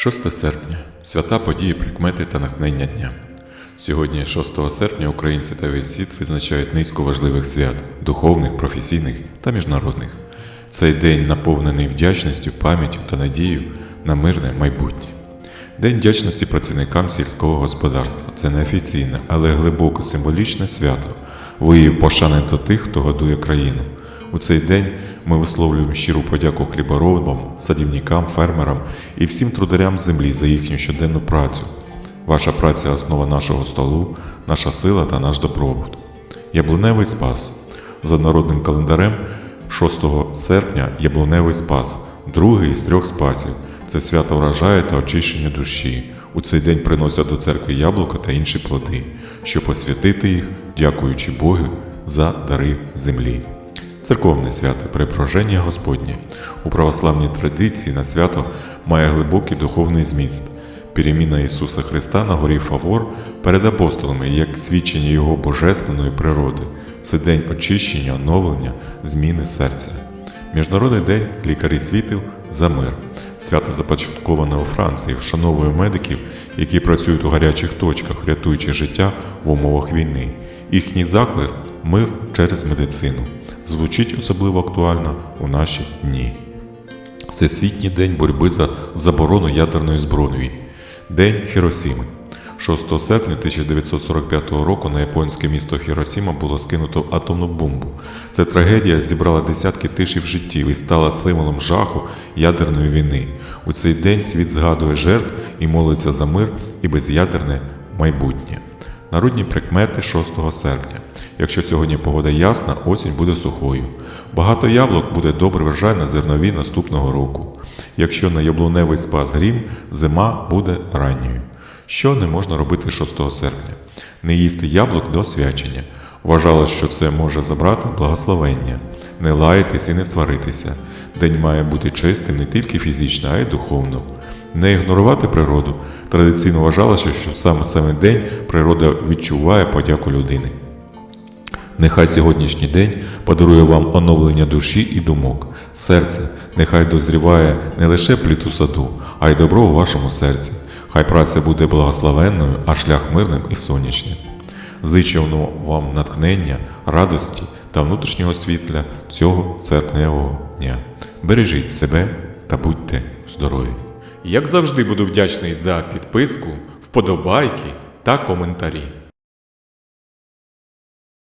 6 серпня свята події, прикмети та натхнення дня. Сьогодні, 6 серпня, українці та весь світ відзначають низку важливих свят духовних, професійних та міжнародних. Цей день наповнений вдячністю, пам'яттю та надією на мирне майбутнє. День вдячності працівникам сільського господарства це неофіційне, але глибоко символічне свято, вияв пошани до тих, хто годує країну. У цей день ми висловлюємо щиру подяку хліборобам, садівникам, фермерам і всім трударям землі за їхню щоденну працю. Ваша праця основа нашого столу, наша сила та наш добробут. Яблуневий спас. За народним календарем 6 серпня Яблуневий спас, другий із трьох спасів. Це свято вражає та очищення душі. У цей день приносять до церкви яблука та інші плоди, щоб освятити їх, дякуючи Богу за дари землі. Церковне свято Преображення Господнє. У православній традиції на свято має глибокий духовний зміст. Переміна Ісуса Христа на горі Фавор перед апостолами як свідчення Його божественної природи. Це день очищення, оновлення, зміни серця. Міжнародний день лікарі світів за мир. Свято започатковане у Франції, вшановує медиків, які працюють у гарячих точках, рятуючи життя в умовах війни. Їхній заклик мир через медицину звучить особливо актуально у наші дні. Всесвітній день боротьби за заборону ядерної зброї. День Хіросіми. 6 серпня 1945 року на японське місто Хіросіма було скинуто атомну бомбу. Ця трагедія зібрала десятки тисяч життів і стала символом жаху ядерної війни. У цей день світ згадує жертв і молиться за мир і без'ядерне майбутнє. Народні прикмети 6 серпня. Якщо сьогодні погода ясна, осінь буде сухою. Багато яблук буде добре врожай на зернові наступного року. Якщо на яблуневий спас грім, зима буде ранньою. Що не можна робити 6 серпня? Не їсти яблук до свячення. Вважалось, що це може забрати благословення. Не лаятись і не сваритися. День має бути чистим не тільки фізично, а й духовно. Не ігнорувати природу. Традиційно вважалося, що саме саме день природа відчуває подяку людини. Нехай сьогоднішній день подарує вам оновлення душі і думок. Серце нехай дозріває не лише плід у саду, а й добро у вашому серці. Хай праця буде благословенною, а шлях мирним і сонячним. Зичимо вам натхнення, радості та внутрішнього світла цього серпневого дня. Бережіть себе та будьте здорові! Як завжди буду вдячний за підписку, вподобайки та коментарі.